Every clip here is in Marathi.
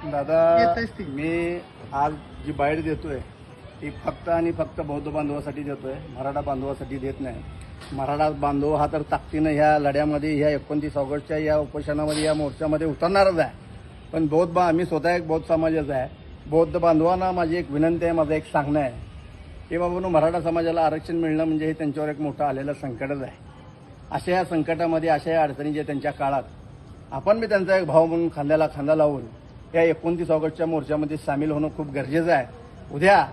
दादा. मी आज जी बाईट देतोय ती फक्त आणि फक्त बौद्ध बांधवासाठी देतोय मराठा बांधवासाठी देत नाही. मराठा बांधव हा तर ताकदीनं ह्या लढ्यामध्ये ह्या एकोणतीस ऑगस्टच्या या उपोषणामध्ये या मोर्चामध्ये उतरणारच आहे. पण बौद्ध बा आम्ही स्वतः एक बौद्ध समाजाचा आहे. बौद्ध बांधवांना माझी एक विनंती आहे माझं एक सांगणं आहे. की बाबा मराठा समाजाला आरक्षण मिळणं म्हणजे हे त्यांच्यावर एक मोठं आलेलं संकटच आहे. अशा या संकटामध्ये अशा या अडचणीच्या त्यांच्या काळात आपण बी त्यांचा एक भाव म्हणून खांद्याला खांदा लावून या एकोणतीस ऑगस्टच्या मोर्चामध्ये सामील होणं खूप गरजेचं आहे. उद्या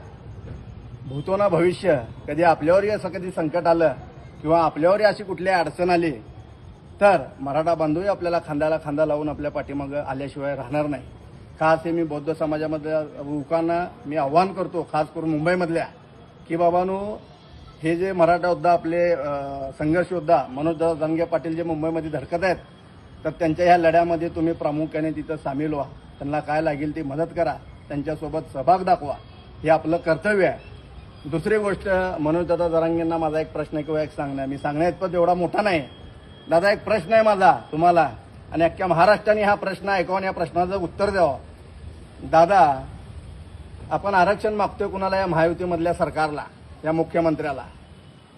भूतो ना भविष्य कधी आपल्यावरही असं कधी संकट आलं किंवा आपल्यावरही अशी कुठली अडचण आली तर मराठा बांधवही आपल्याला खांद्याला खांदा लावून आपल्या पाठीमागं आल्याशिवाय राहणार नाही. खास हे मी बौद्ध समाजामधल्या लोकांना मी आव्हान करतो खास करून मुंबईमधल्या की बाबांनो हे जे मराठा योद्धा आपले संघर्ष योद्धा मनोज जंगे पाटील जे मुंबईमध्ये धडकत आहेत तर त्यांच्या ह्या लढ्यामध्ये तुम्ही प्रामुख्याने तिथं सामील व्हा. त्यांना काय लागेल ती मदत करा त्यांच्यासोबत सहभाग दाखवा. हे आपलं कर्तव्य आहे. दुसरी गोष्ट मनोज दादा जरांगेंना माझा एक प्रश्न किंवा एक सांगणं मी सांगण्याइतपत एवढा मोठा नाही. दादा एक प्रश्न आहे माझा तुम्हाला. आणि अख्ख्या महाराष्ट्राने हा प्रश्न ऐकावा आणि या प्रश्नाचं उत्तर द्यावं. दादा आपण आरक्षण मागतोय कुणाला? या महायुतीमधल्या सरकारला या मुख्यमंत्र्याला.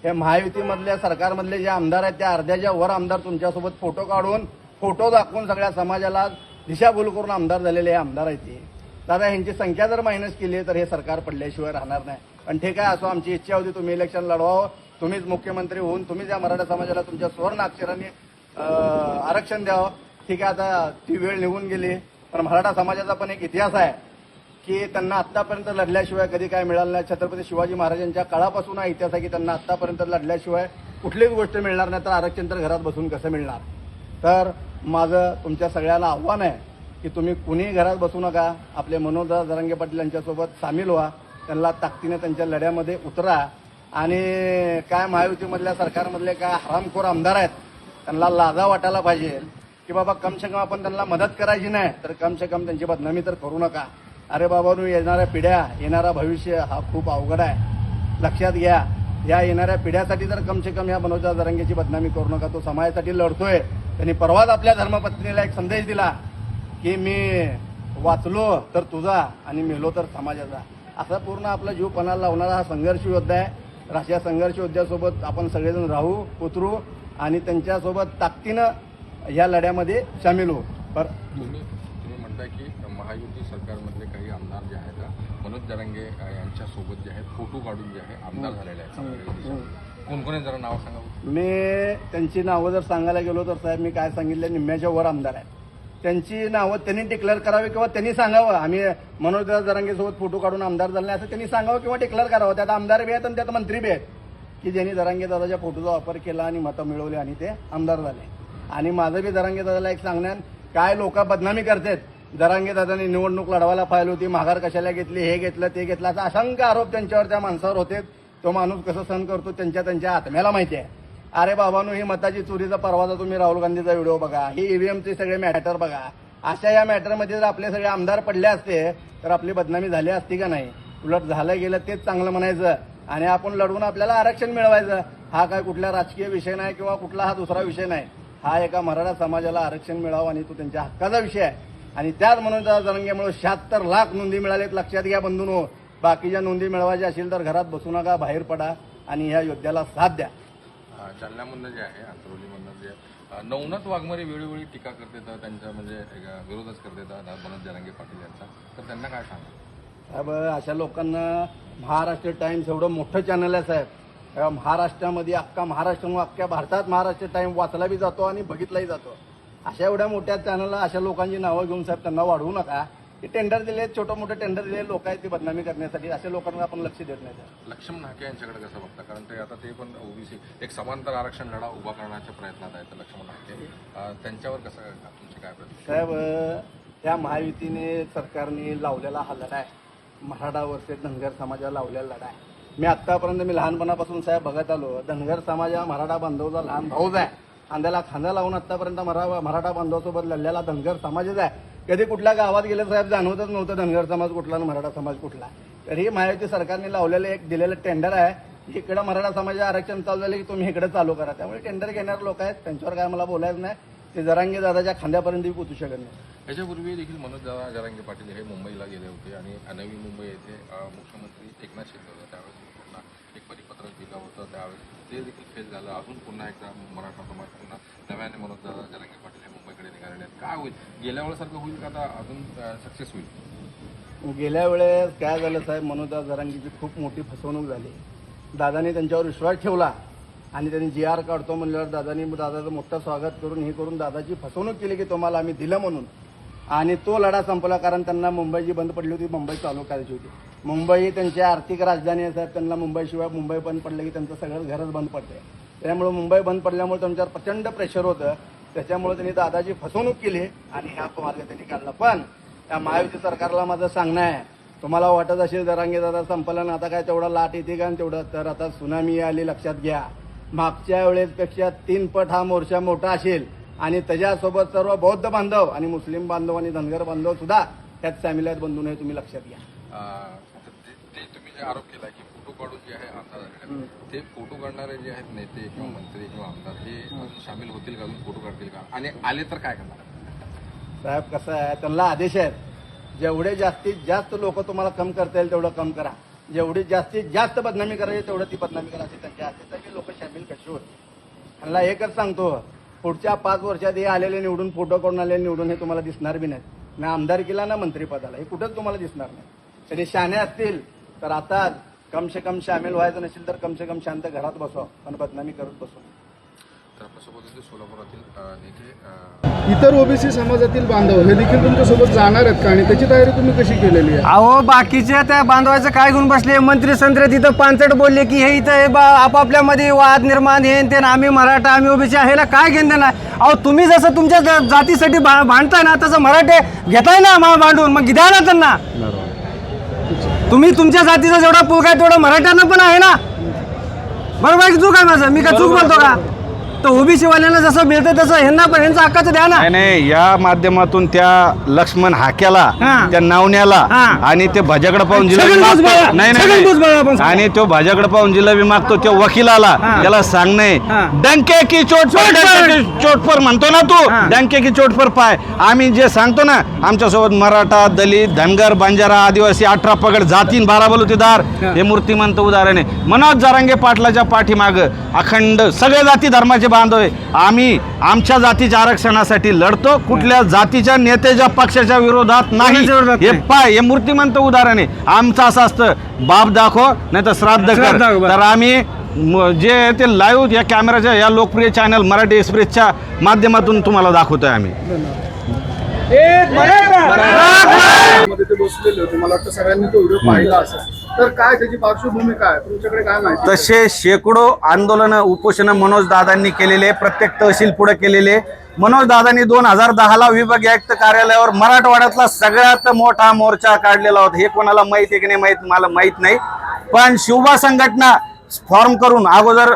या महायुतीमधल्या सरकारमधले जे आमदार आहेत त्या अर्ध्याच्या वर आमदार तुमच्यासोबत फोटो काढून फोटो दाखवून सगळ्या समाजाला दिशाभूल करून आमदार झालेले हे आमदार आहेत ते. दादा ह्यांची संख्या जर मायनस केली तर हे सरकार पडल्याशिवाय राहणार नाही. पण ठीक आहे असो आमची इच्छा होती तुम्ही इलेक्शन लढवावं. तुम्हीच मुख्यमंत्री होऊन तुम्हीच या मराठा समाजाला तुमच्या सुवर्ण अक्षराने आरक्षण द्यावं. ठीक आहे आता ती वेळ निघून गेली. पण मराठा समाजाचा पण एक इतिहास आहे की त्यांना आतापर्यंत लढल्याशिवाय कधी काय मिळालं नाही. छत्रपती शिवाजी महाराजांच्या काळापासून हा इतिहास आहे की त्यांना आतापर्यंत लढल्याशिवाय कुठलीच गोष्ट मिळणार नाही तर आरक्षण तर घरात बसून कसं मिळणार? तर माझं तुमच्या सगळ्याला आव्हान आहे की तुम्ही कुणीही घरात बसू नका. आपले मनोजदार जरांगे पाटील यांच्यासोबत सामील व्हा. त्यांना ताकदीने त्यांच्या लढ्यामध्ये उतरा. आणि काय महायुतीमधल्या सरकारमधले काय हरामखोर आमदार आहेत त्यांना लाजा वाटायला पाहिजे. की बाबा कम से कम आपण त्यांना मदत करायची नाही तर कम से कम त्यांची बदनामी तर करू नका. अरे बाबा नु येणाऱ्या पिढ्या येणारा भविष्य हा खूप अवघड आहे. लक्षात घ्या या येणाऱ्या पिढ्यासाठी तर कम से कम या मनोजा जरंगेची बदनामी करू नका. तो समाजासाठी लढतोय. त्यांनी परवाच आपल्या धर्मपत्नीला एक संदेश दिला की मी वाचलो तर तुझा आणि मेलो तर समाजाचा. असा पूर्ण आपला जीव पणाला लावणारा हा संघर्ष योद्धा आहे. अशा संघर्ष योद्ध्यासोबत आपण सगळेजण राहू उतरू आणि त्यांच्यासोबत ताकदीनं या लढ्यामध्ये सामील होऊ. पर तुम्ही तुम्ही म्हणताय की महायुती सरकारमधले काही आमदार जे आहेत मनोज जरांगे यांच्यासोबत जे आहेत फोटो काढून जे आहे आमदार झालेले आहेत. कोण कोण आहे जरा नाव सांगा मी त्यांची नावं जर सांगायला गेलो तर साहेब मी काय सांगितलं निम्म्याच्या वर आमदार आहे त्यांची नावं त्यांनी डिक्लेअर करावी किंवा त्यांनी सांगावं. आम्ही मनोज जरांगेसोबत फोटो काढून आमदार झाले असं त्यांनी सांगावं किंवा डिक्लेअर करावं. त्यात आमदार बी आहेत आणि त्यात मंत्री बी आहेत. की ज्यांनी जरांगे दादाच्या फोटोचा वापर केला आणि मतं मिळवली आणि ते आमदार झाले. आणि माझं बी जरांगे दादाला एक सांगण्यात काय लोक बदनामी करतात. जरांगे दादांनी निवडणूक लढवायला पाहिली होती माघार कशाला घेतली हे घेतलं ते घेतलं असं असंख्य आरोप त्यांच्यावर त्या माणसावर होते. तो माणूस कसं सहन करतो त्यांच्या त्यांच्या आत्म्याला माहिती आहे. अरे बाबांनो ही मताची चोरीचा परवाचा तुम्ही राहुल गांधीचा व्हिडिओ बघा ही ईव्हीएमचे सगळे मॅटर बघा. अशा या मॅटरमध्ये जर आपले सगळे आमदार पडले असते तर आपली बदनामी झाली असती का नाही? उलट झालं गेलं तेच चांगलं म्हणायचं. आणि आपण लढवून आपल्याला आरक्षण मिळवायचं. हा काय कुठला राजकीय विषय नाही किंवा कुठला हा दुसरा विषय नाही. हा एका मराठा समाजाला आरक्षण मिळावं आणि तो त्यांच्या हक्काचा विषय आहे. आणि त्याच म्हणून त्या जरंगेमुळे शहात्तर लाख नोंदी मिळालेत लक्षात घ्या बंधून. बाकीच्या नोंदी मिळवायच्या असेल तर घरात बसू नका बाहेर पडा आणि ह्या योद्ध्याला साथ द्या. जालन्यामधनं जे आहे आंतरवलीमधनं जे अ, नवनाथ वाघमारे वेळोवेळी टीका करते तर त्यांचा म्हणजे विरोधच करते मनोज जरांगे पाटील यांचा. तर त्यांना काय सांगा साहेब अशा लोकांना महाराष्ट्र टाइम्स एवढं मोठं चॅनल आहे साहेब. महाराष्ट्रामध्ये अख्खा महाराष्ट्र अख्ख्या भारतात महाराष्ट्र टाइम वाचला बी जातो आणि बघितलाही जातो. अशा एवढ्या मोठ्या चॅनलला अशा लोकांची नावं घेऊन साहेब त्यांना वाढवू नका. की टेंडर दिले छोटं मोठं टेंडर दिले लोक आहेत ती बदनामी करण्यासाठी. अशा लोकांना आपण लक्ष देत नाही. लक्ष्मण हाके यांच्याकडे कसं बघता? कारण ते आता ते पण ओबीसी एक समांतर आरक्षण लढा उभा करण्याच्या प्रयत्नात आहेत लक्ष्मण हाके अ, त्यांच्यावर कसं तुमचे काय प्रश्न साहेब त्या महायुतीने सरकारने लावलेला हा लढा आहे. मराठा वर्सेस धनगर समाजाला लावलेला लढा आहे. मी आतापर्यंत मी लहानपणापासून साहेब बघत आलो. धनगर समाज हा मराठा बांधवचा लहान भाऊच आहे. खांद्याला खांदा लावून आतापर्यंत मरा मराठा बांधवासोबत लढलेला धनगर समाजच आहे. कधी कुठल्या गावात गेलं साहेब जाणवतच नव्हतं धनगर समाज कुठला आणि मराठा समाज कुठला. तर ही मायावती सरकारने लावलेलं एक दिलेलं टेंडर आहे इकडं मराठा समाज आरक्षण चालू झालं की तुम्ही इकडे चालू करा. त्यामुळे टेंडर घेणारे लोक आहेत त्यांच्यावर काय मला बोलायचं नाही. ते जरांगे दादाच्या खांद्यापर्यंत पोचू शकत नाही. याच्यापूर्वी देखील मनोज दादा जरांगे पाटील हे मुंबईला गेले होते आणि नवी मुंबई येथे मुख्यमंत्री एकनाथ शिंदे होते. त्यावेळेस पुन्हा एक परिपत्रक दिलं होतं. त्यावेळेस ते देखील फेल झालं. अजून पुन्हा एकदा मराठा समाज पुन्हा नव्याने मनोज दादा जरांगे पाटील हे मुंबईकडे निघालेले आहेत काय होईल? गेल्या वेळेसारखं होईल का आता अजून सक्सेस होईल? गेल्या वेळेस काय झालं साहेब मनोदा जरांगीची खूप मोठी फसवणूक झाली. दादाने त्यांच्यावर विश्वास ठेवला आणि त्यांनी जी आर काढतो म्हणल्यावर दादानी दादाचं मोठं स्वागत करून हे करून दादाची फसवणूक केली की तुम्हाला आम्ही दिलं म्हणून. आणि तो लढा संपला कारण त्यांना मुंबई जी बंद पडली होती मुंबई चालू करायची होती. मुंबई त्यांची आर्थिक राजधानी आहे साहेब त्यांना मुंबईशिवाय मुंबई बंद पडलं की त्यांचं सगळं घरच बंद पडते त्यामुळे मुंबई बंद पडल्यामुळे त्यांच्यावर प्रचंड प्रेशर होतं. त्याच्यामुळे त्यांनी दादाची फसवणूक केली आणि ह्या मार्ग त्यांनी काढला. पण त्या महायुती सरकारला माझं सांगणं आहे तुम्हाला वाटत असेल दरांगे दादा संपला ना आता काय तेवढा लाट येते का तेवढं? तर आता सुनामी आली लक्षात घ्या. मागच्या वेळेसपेक्षा तीन पट हा मोर्चा मोठा असेल आणि त्याच्यासोबत सर्व बौद्ध बांधव आणि मुस्लिम बांधव आणि धनगर बांधव सुद्धा त्यात सामील आहेत बंधू नये तुम्ही लक्षात घ्या. तुम्ही जे आरोप केला की काढून जे आहे झालेले आहेत, ते फोटो काढणारे जे आहेत नेते किंवा मंत्री किंवा आमदार हे सामील होतील का? अजून फोटो काढतील का? आणि आले तर काय करणार? साहेब कसं आहे? त्यांना आदेश आहेत. जेवढे जास्तीत जास्त लोक तुम्हाला कम करता येईल तेवढं कम करा. जेवढी जास्तीत जास्त बदनामी करायची तेवढं ती बदनामी करायची. त्यांचे आदेश आहे की लोक शामिल कशी होते त्यांना एकच सांगतो. पुढच्या पाच वर्षात हे आलेले निवडून फोटो करून आलेले निवडून हे तुम्हाला दिसणार बी नाहीत. ना आमदारकीला ना मंत्रिपदाला. हे कुठंच तुम्हाला दिसणार नाही. त्यांनी शाणे असतील तर आता कम से कम सामील व्हायचं नसेल तर कम से कम शांत घरात बसवा. पण बदनामी करत बसवा. इतर ओबीसी समाजातील बांधव हे देखील तुमच्यासोबत जाणार आहेत का? आणि त्याची तयारी तुम्ही कशी केलेली आहे? अहो बाकीच्या त्या बांधवायचं काय घेऊन बसले? मंत्री संत्र तिथं पानचट बोलले की हे इथं हे बा आपापल्यामध्ये वाद निर्माण हे न ते न आम्ही मराठा आम्ही ओबीसी ह्याला काय घेणं नाही अहो तुम्ही जसं तुमच्या जातीसाठी भांडताय ना तसं मराठे घेताय ना मा- भांडून. मग द्या ना त्यांना. तुम्ही तुमच्या जातीचा जेवढा पुल काय तेवढा मराठ्यांना पण आहे ना? बरोबर आहे की चूक आहे माझं? मी का चूक बोलतो का? तर ओबीसी वाल्यांना जसं मिळतं तसं ह्यांना पण ह्यांचं हक्काचं द्या ना नाही नाही या माध्यमातून त्या लक्ष्मण हाक्याला हा. त्या नावण्याला हा. आणि ते भाज्याकडे पाहून जिला छगन मागतो- भुजबळ, नाही नाही, छगन भुजबळ आपण नाही सांगू. आणि तो भाज्याकडे पाहून जिला बी मागतो त्या वकिलाला हा. त्याला सांगणे हा. डंके की चोट पर चोट पर. डंके की चोट पर म्हणतो ना तू हा. डंके की चोट पर पाय आम्ही जे सांगतो ना आमच्यासोबत मराठा दलित धनगर बंजारा आदिवासी अठरा पगड जातीन बारा बलुतेदार हा. हे मूर्तिमंत उदाहरण आहे मनोज जारांगे पाटलाच्या पाठीमाग अखंड सगळे जाती धर्माचे बांधव आहे. आम्ही आमच्या जातीच्या आरक्षणासाठी लढतो. कुठल्या जातीच्या नेत्याच्या पक्षाच्या विरोधात नाही. हे. पाय हे मूर्तिमंत उदाहरण आहे. आमचं असं असतं बाप दाखव नाही तर श्राद्ध श्राद्ध कर. तर आम्ही जे आहे ते लाईव्ह या कॅमेराच्या या लोकप्रिय चॅनल मराठी एक्सप्रेसच्या माध्यमातून तुम्हाला दाखवतोय आम्ही. मध्ये ते बसलेले होते. मला वाटतं सगळ्यांनी तो व्हिडिओ पाहिला असेल. तर काय त्याची पार्श्वभूमी काय तुमच्याकडे काय माहिती तसे शेकडो आंदोलनं उपोषणं मनोज दादांनी केलेले प्रत्येक तहसील पुढे केलेले. मनोज दादांनी दोन हजार दहाला विभागीय आयुक्त कार्यालयावर मराठवाड्यातला सगळ्यात मोठा मोर्चा काढलेला होता. हे कोणाला माहिती आहे की नाही माहीत? मला माहीत नाही. पण शिवबा संघटना फॉर्म करून अगोदर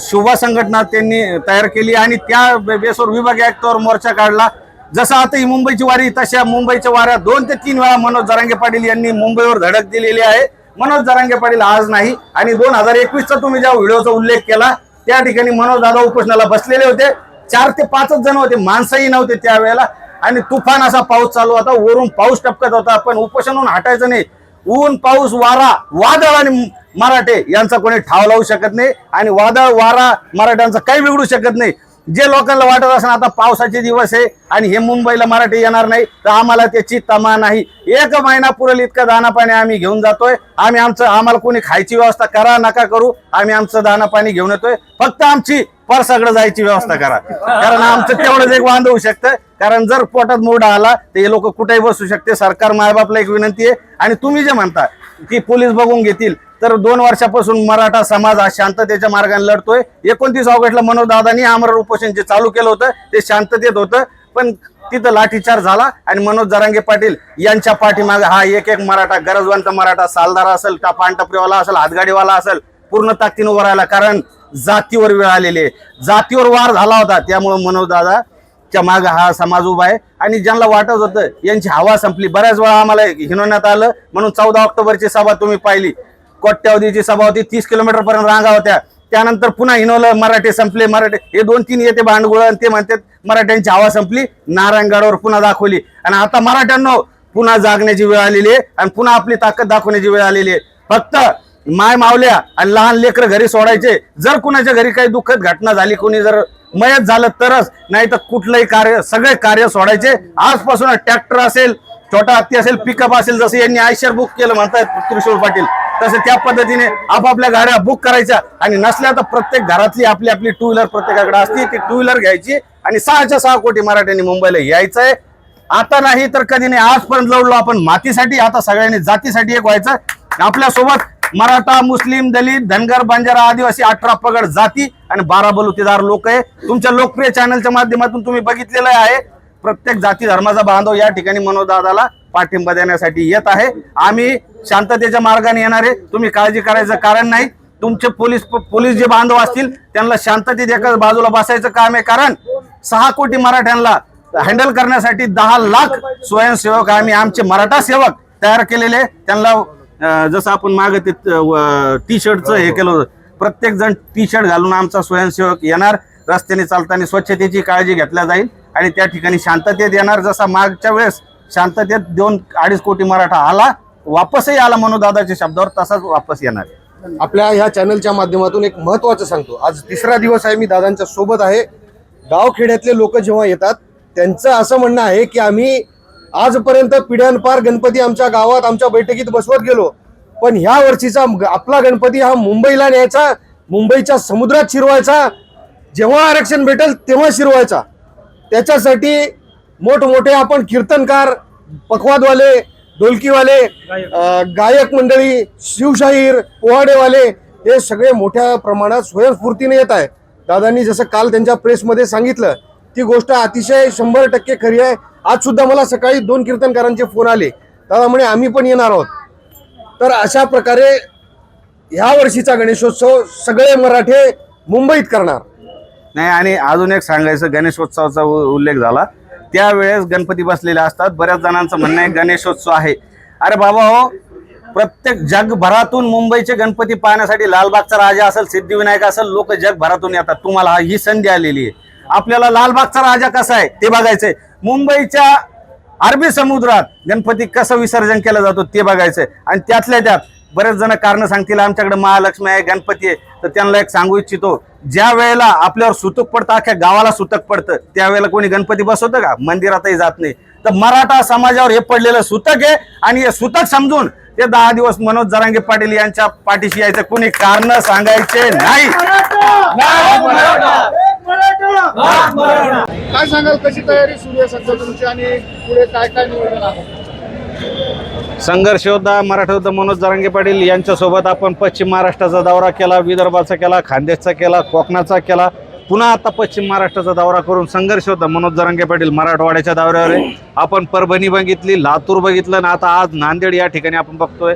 शिवबा संघटना त्यांनी तयार केली आणि त्या बेसवर विभागीय आयुक्तावर मोर्चा काढला. जसं आता ही मुंबईची वारी तशा मुंबईच्या वाऱ्या दोन ते तीन वेळा मनोज जरांगे पाटील यांनी मुंबईवर धडक दिलेली आहे. मनोज जरांगे पाटील आज नाही. आणि दोन हजार एकवीसचा तुम्ही ज्या व्हिडिओचा उल्लेख केला त्या ठिकाणी मनोज दादा उपोषणाला बसलेले होते. चार ते पाचच जण होते माणसंही नव्हते त्यावेळेला आणि तुफान असा पाऊस चालू होता वरून पाऊस टपकत होता. पण उपोषणहून हटायचं नाही. ऊन पाऊस वारा वादळ आणि मराठे यांचा कोणी ठाव लावू शकत नाही. आणि वादळ वारा मराठ्यांचा काही बिघडू शकत नाही. जे लोकांना वाटत असं आता पावसाचे दिवस आहे आणि हे मुंबईला मराठी येणार नाही तर आम्हाला त्याची तमा नाही. एक महिना पुरेल इतकं दाना पाणी आम्ही घेऊन जातोय. आम्ही आमचं आम्हाला कोणी खायची व्यवस्था करा नका करू. आम्ही आमचं दाना पाणी घेऊन येतोय. फक्त आमची परसाकडे जायची व्यवस्था करा. कारण आमचं तेवढंच एक वांद होऊ शकतं. कारण जर पोटात मोड आला तर हे लोक कुठेही बसू शकते. सरकार मायबापला एक विनंती आहे. आणि तुम्ही जे म्हणता की पोलीस बघून घेतील तर दोन वर्षापासून मराठा समाज हा शांततेच्या मार्गाने लढतोय. एकोणतीस ऑगस्टला मनोजदादांनी आमरण उपोषण जे चालू केलं होतं ते शांततेत होतं. पण तिथं लाठीचार झाला आणि मनोज जरांगे पाटील यांच्या पाठीमागे हा एक एक मराठा गरजवंत मराठा सालदार असेल का पानटपरीवाला असेल हातगाडीवाला असेल पूर्ण ताकदीनं उभं राहिला. कारण जातीवर वेळ आलेली आहे. जातीवर वार झाला होता. त्यामुळं मनोजदादा च्या माग हा समाज उभा आहे. आणि ज्यांना वाटत होतं यांची हवा संपली. बऱ्याच वेळा आम्हाला हिनवण्यात आलं. म्हणून चौदा ऑक्टोबरची सभा तुम्ही पाहिली. कोट्यावधीची सभा होती. तीस किलोमीटर पर्यंत रांगा होत्या. त्यानंतर पुन्हा हिनवलं मराठी संपले. मराठे हे दोन तीन येते भांडगुळ आणि ते म्हणतात मराठ्यांची हवा संपली. नारायणगडावर पुन्हा दाखवली. आणि आता मराठ्यांना पुन्हा जागण्याची वेळ आलेली आहे आणि पुन्हा आपली ताकद दाखवण्याची वेळ आलेली आहे. फक्त माय मावल्या आणि लहान लेकरं घरी सोडायचे. जर कुणाच्या घरी काही दुःखद घटना झाली कोणी जर मयत झालं तरच. नाही तर कुठलंही कार्य सगळे कार्य सोडायचे. आजपासून ट्रॅक्टर असेल छोटा हत्ती असेल पिकअप असेल जसं यांनी आयशर बुक केलं म्हणतात त्रिशूळ पाटील. तसं त्या पद्धतीने आपापल्या गाड्या बुक करायच्या. आणि नसल्या तर प्रत्येक घरातली आपली आपली टू व्हीलर प्रत्येकाकडे असती. ती टू व्हीलर घ्यायची. आणि सहाच्या सहा कोटी मराठ्यांनी मुंबईला यायचंय. आता नाही तर कधी नाही. आजपर्यंत लढलो आपण मातीसाठी. आता सगळ्यांनी जातीसाठी एक व्हायचं. आपल्यासोबत मराठा मुस्लिम दलित धनगर बंजारा आदिवासी अठरा पगड जाती आणि बारा बलुतेदार लोक आहे. तुमच्या लोकप्रिय चॅनलच्या माध्यमातून तुम्ही बघितलेलं आहे. प्रत्येक जाती धर्माचा बांधव या ठिकाणी मनोदादाला पाठिंबा देण्यासाठी येत आहे. आम्ही शांततेच्या मार्गाने येणार आहे. तुम्ही काळजी करायचं कारण नाही. तुमचे पोलीस पोलीस जे बांधव असतील त्यांना शांततेत एकाच बाजूला बसायचं काम आहे. कारण सहा कोटी मराठ्यांना हँडल करण्यासाठी दहा लाख स्वयंसेवक आम्ही आमचे मराठा सेवक तयार केलेले त्यांना जसं आपण माग ते टी शर्टचं हे केलं होतं. प्रत्येक जण टी शर्ट घालून आमचा स्वयंसेवक येणार. रस्त्याने चालताना स्वच्छतेची काळजी घेतल्या जाईल. आणि त्या ठिकाणी शांततेत येणार. जसा मागच्या वेळेस शांततेत दोन अडीच कोटी मराठा आला वापसही आला म्हणून दादाच्या शब्दावर तसाच वापस येणार आपल्या ह्या चॅनलच्या माध्यमातून एक महत्वाचं सांगतो. आज तिसरा दिवस आहे मी दादांच्या सोबत आहे. गावखेड्यातले लोक जेव्हा येतात त्यांचं असं म्हणणं आहे की आम्ही आजपर्यंत पिढ्यानपार गणपती आमच्या गावात आमच्या बैठकीत बसवत गेलो. पण ह्या वर्षीचा ग- आपला गणपती हा मुंबईला न्यायचा मुंबईच्या समुद्रात शिरवायचा. जेव्हा आरक्षण भेटेल तेव्हा शिरवायचा. त्याच्यासाठी मोठमोठे आपण कीर्तनकार पखवादवाले ढोलकीवाले गायक मंडळी शिवशाहीर पोहाडेवाले हे सगळे मोठ्या प्रमाणात स्वयंस्फूर्तीने येत आहे दादांनी जसं काल त्यांच्या प्रेसमध्ये सांगितलं ती गोष्ट अतिशय शंभर टक्के खरी आहे. आज सुद्धा मला सकाळी दोन कीर्तनकारांचे फोन आले. दादा म्हणे आम्ही पण येणार आहोत. तर अशा प्रकारे ह्या वर्षीचा गणेशोत्सव सगळे मराठे मुंबईत करणार. नाही आणि अजून एक सांगायचं गणेशोत्सवाचा उल्लेख झाला. त्यावेळेस गणपती बसलेले असतात. बऱ्याच जणांचं म्हणणं आहे गणेशोत्सव आहे. अरे बाबा हो प्रत्येक जगभरातून मुंबईचे गणपती पाहण्यासाठी लालबागचा राजा असेल सिद्धिविनायक असेल लोक जगभरातून येतात. तुम्हाला ही संधी आलेली आहे. आपल्याला लालबागचा राजा कसा आहे ते बघायचंय. मुंबईच्या अरबी समुद्रात गणपती कसं विसर्जन केला जातो ते बघायचंय. आणि त्यातल्या त्यात बरेच जण कारण सांगतील आमच्याकडे महालक्ष्मी आहे गणपती आहे. तर त्यांना एक सांगू इच्छितो ज्या वेळेला आपल्यावर सुतक पडतं अख्ख्या गावाला सुतक पडतं त्यावेळेला कोणी गणपती बसवतं का? मंदिरातही जात नाही. तर मराठा समाजावर हे पडलेलं सुतक आहे आणि हे सुतक समजून ते दहा दिवस मनोज जरांगे पाटील यांच्या पाठीशी यायचं. कोणी कारण सांगायचे नाही. काय सांगाल कशी तयारी सुरू आहे सध्या तुमची आणि पुढे काय काय नियोजन आहे? संघर्ष योद्धा मराठा मनोज जरांगे पाटील यांच्यासोबत आपण पश्चिम महाराष्ट्राचा दौरा केला विदर्भाचा केला खानदेशचा केला कोकणाचा केला. पुन्हा आता पश्चिम महाराष्ट्राचा दौरा करून संघर्ष होता मनोज जरांगे पाटील मराठवाड्याच्या दौऱ्यावर आहे. आपण परभणी बघितली लातूर बघितलं ना आता आज नांदेड या ठिकाणी आपण बघतोय.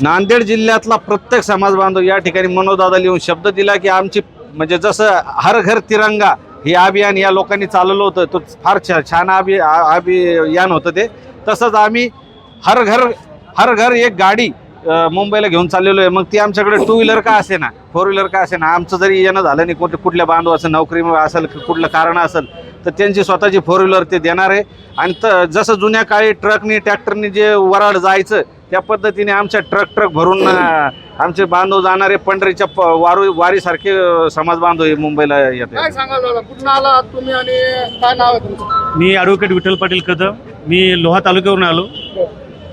नांदेड जिल्ह्यातला प्रत्येक समाज बांधव या ठिकाणी मनोजदादा लिहून शब्द दिला की आमची म्हणजे जसं हर घर तिरंगा हे अभियान या लोकांनी चालवलं होतं तो फार छान अभि अभियान होतं ते. तसंच आम्ही हर घर हर घर एक गाडी मुंबईला घेऊन चाललेलो आहे. मग ती आमच्याकडे टू व्हीलर का असे ना फोर व्हीलर का असे ना आमचं जरी येणं झालं नाही कुठे कुठल्या बांधवाचं नोकरी असेल कुठलं कारण असेल तर त्यांची स्वतःची फोर व्हीलर ते देणार आहे. आणि त जसं जुन्या काळी ट्रकनी ट्रॅक्टरनी जे वराड जायचं त्या पद्धतीने आमच्या ट्रक ट्रक भरून आमचे बांधव जाणारे पंढरीच्या प- वारू वारीसारखे अ, समाज बांधव हे मुंबईला येतात. काय सांगाल दादा? कुठून आला तुम्ही आणि काय नाव आहे तुमचं? मी ॲडव्होकेट विठ्ठल पाटील कदम. मी लोहा तालुक्यावरून आलो.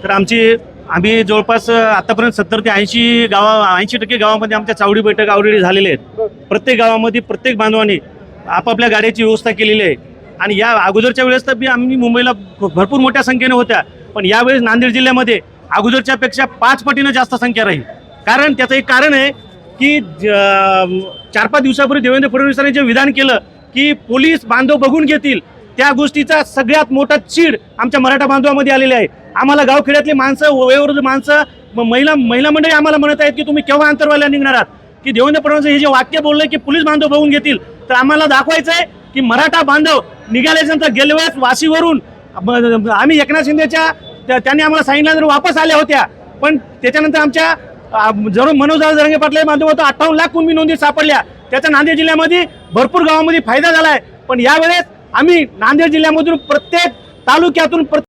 तर आमची आम्ही जवळपास आतापर्यंत सत्तर ते ऐंशी गावा ऐंशी टक्के गावामध्ये आमच्या चावडी बैठक ऑलरेडी झालेल्या आहेत. प्रत्येक गावामध्ये प्रत्येक बांधवाने आपापल्या गाड्याची व्यवस्था केलेली आहे. आणि या अगोदरच्या वेळेस तर बी आम्ही मुंबईला भ- भरपूर मोठ्या संख्येने होत्या. पण यावेळेस नांदेड जिल्ह्यामध्ये अगोदरच्या पेक्षा पाच पटीनं जास्त संख्या राहील. कारण त्याचं एक कारण आहे की ज- चार पाच दिवसापूर्वी देवेंद्र फडणवीसांनी जे विधान केलं की पोलीस बांधव बघून घेतील त्या गोष्टीचा सगळ्यात मोठा चीड आमच्या मराठा बांधवामध्ये आलेली आहे. आम्हाला गावखेड्यातली माणसं वयोवृद्ध माणसं महिला महिला मंडळी आम्हाला म्हणत आहेत की तुम्ही केव्हा अंतरवाल्या निघणार आहात? की देवेंद्र फडणवीस हे जे वाक्य बोलले की पोलीस बांधव बघून घेतील तर आम्हाला दाखवायचं आहे की मराठा बांधव निघाल्याच्यानंतर गेल्या वेळेस वाशीवरून आम्ही एकनाथ शिंदेच्या त्या- त्यांनी आम्हाला सांगितलं वापस आल्या होत्या पण त्याच्यानंतर आमच्या जरूर मनोज जरंगे पाटला माध्यमातून अठ्ठावन्न लाख कुणबी नोंदी सापडल्या. त्याचा नांदेड जिल्ह्यामध्ये भरपूर गावामध्ये फायदा झाला आहे पण यावेळेस आम्ही नांदेड जिल्ह्यामधून प्रत्येक तालुक्यातून प्रत्येक